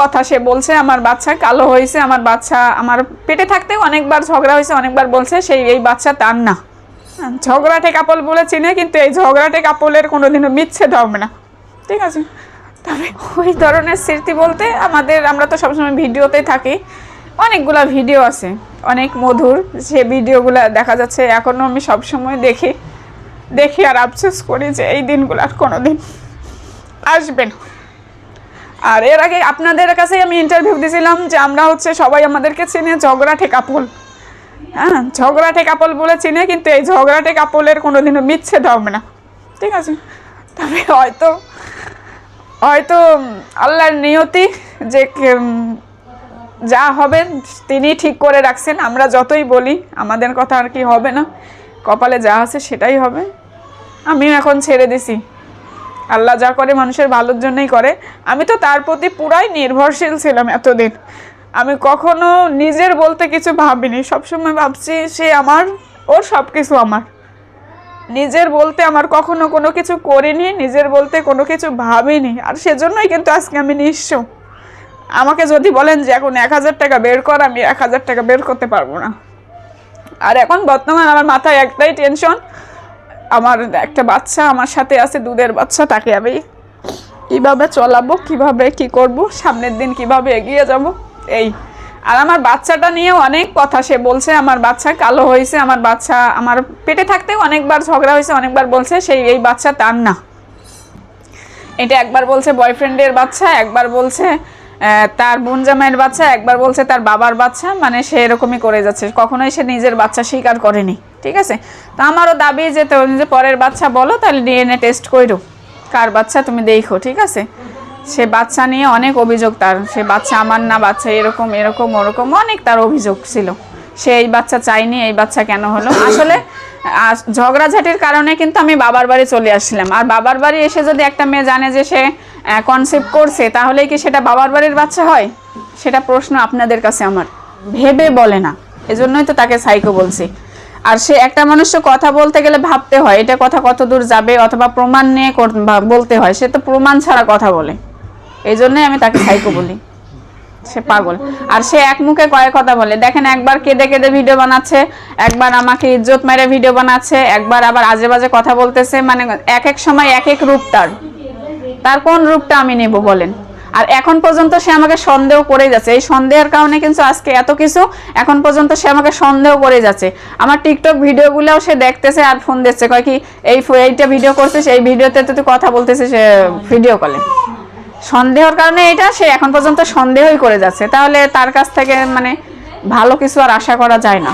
কথা সে বলছে আমার বাচ্চা কালো হয়েছে আমার বাচ্চা আমার পেটে থাকতেও অনেকবার ঝগড়া হয়েছে অনেকবার বলছে সেই এই বাচ্চা তার না। হ্যাঁ, ঝগড়াটে কাপল বলে চিনে কিন্তু এই ঝগড়াটে কাপলের কোনোদিনও বিচ্ছেদ হবে না। ঠিক আছে? তবে ওই ধরনের স্মৃতি বলতে আমাদের আমরা তো সবসময় ভিডিওতে থাকি অনেকগুলো ভিডিও আছে অনেক মধুর সে ভিডিওগুলো দেখা যাচ্ছে এখনও আমি সবসময় দেখি দেখি আর আফসোস করি যে এই দিনগুলো আর কোনো দিন আসবে না। আর এর আগে আপনাদের কাছেই আমি ইন্টারভিউ দিয়েছিলাম যে আমরা হচ্ছে সবাই আমাদেরকে চিনে ঝগড়াটে কাপল। হ্যাঁ ঝগড়াটে কাপল বলে চিনে, কিন্তু এই ঝগড়া ঝগড়াটে কাপলের কোনোদিনও বিচ্ছেদ হবে না। ঠিক আছে? তবে হয়তো হয়তো আল্লাহর নিয়তি যে যা হবে তিনি ঠিক করে রাখছেন। আমরা যতই বলি, আমাদের কথা আর কি হবে না। কপালে যা আছে সেটাই হবে। আমিও এখন ছেড়ে দিছি। আল্লাহ যা করে মানুষের ভালোর জন্যই করে। আমি তো তার প্রতি পুরাই নির্ভরশীল ছিলাম এতদিন। আমি কখনো নিজের বলতে কিছু ভাবিনি। সবসময় ভাবছি সে আমার ওর সব কিছু আমার। নিজের বলতে আমার কখনো কোনো কিছু করিনি, নিজের বলতে কোনো কিছু ভাবিনি। আর সেজন্যই কিন্তু আজকে আমি নিঃস্ব। আমাকে যদি বলেন যে এখন এক হাজার টাকা বের কর, আমি এক হাজার টাকা বের করতে পারব না। আর এখন বর্তমান আমার মাথায় একটাই টেনশন আমার একটা বাচ্চা আমার সাথে আছে, দুধের বাচ্চা, তাকে আমি কীভাবে চলাবো, কীভাবে কি করব, সামনের দিন কীভাবে এগিয়ে যাব, এই। আর আমার বাচ্চাটা নিয়ে অনেক কথা সে বলছে, আমার বাচ্চা কালো হয়েছে, আমার বাচ্চা, আমার পেটে থাকতেও অনেকবার ঝগড়া হয়েছে, অনেকবার বলছে, সেই এই বাচ্চা তার না। এটা একবার বলছে বয়ফ্রেন্ডের বাচ্চা, একবার বলছে তার বোন জামাইয়ের বাচ্চা, একবার বলছে তার বাবার বাচ্চা মানে সে এরকমই করে যাচ্ছে। কখনোই সে নিজের বাচ্চা স্বীকার করেনি। ঠিক আছে? তো আমারও দাবি যে তো যে পরের বাচ্চা বলো, তাহলে ডিএনএ টেস্ট করো কার বাচ্চা তুমি দেখো, ঠিক আছে? সে বাচ্চা নিয়ে অনেক অভিযোগ তার। সে বাচ্চা আমার না, বাচ্চা এরকম এরকম, ওরকম অনেক তার অভিযোগ ছিল। সে এই বাচ্চা চাইনি, এই বাচ্চা কেন হলো? আসলে ঝগড়াঝাটির কারণে কিন্তু আমি বাবার বাড়ি চলে আসছিলাম। আর বাবার বাড়ি এসে যদি একটা মেয়ে জানে যে সে কনসেপ্ট করছে তাহলে কি সেটা বাবার বাড়ির বাচ্চা হয়? সেটা প্রশ্ন আপনাদের কাছে আমার। ভেবে বলে না। এজন্যই তো তাকে সাইকো বলছি। আর সে একটা মানুষের কথা বলতে গেলে ভাবতে হয়, এটা কথা কত দূর যাবে অথবা প্রমাণ নিয়ে বলতে হয়, সে তো প্রমাণ ছাড়া কথা বলে। এই জন্যই আমি তাকে সাইকো বলি। সে পাগল। আর সে এক মুখে কয়েক কথা বলে। দেখেন একবার কেঁদে কেঁদে ভিডিও বানাচ্ছে, একবার আমাকে ইজ্জত মেরে ভিডিও বানাচ্ছে, একবার আবার আজে বাজে কথা বলতেছে মানে এক এক সময় এক এক রূপ তার। তার কোন রূপটা আমি নেব বলেন? আর এখন পর্যন্ত সে আমাকে সন্দেহ করে যাচ্ছে। এই সন্দেহের কারণে কিন্তু আজকে এত কিছু এখন পর্যন্ত সে আমাকে সন্দেহ করে যাচ্ছে। আমার টিকটক ভিডিওগুলোও সে দেখতেছে আর ফোন দিচ্ছে। কয় কি, এই এইটা ভিডিও করছিস এই ভিডিওতে তো তুই কথা সে ভিডিও কলে সন্দেহের কারণে এটা সে এখন পর্যন্ত সন্দেহই করে যাচ্ছে। তাহলে তার কাছ থেকে মানে ভালো কিছু আর আশা করা যায় না।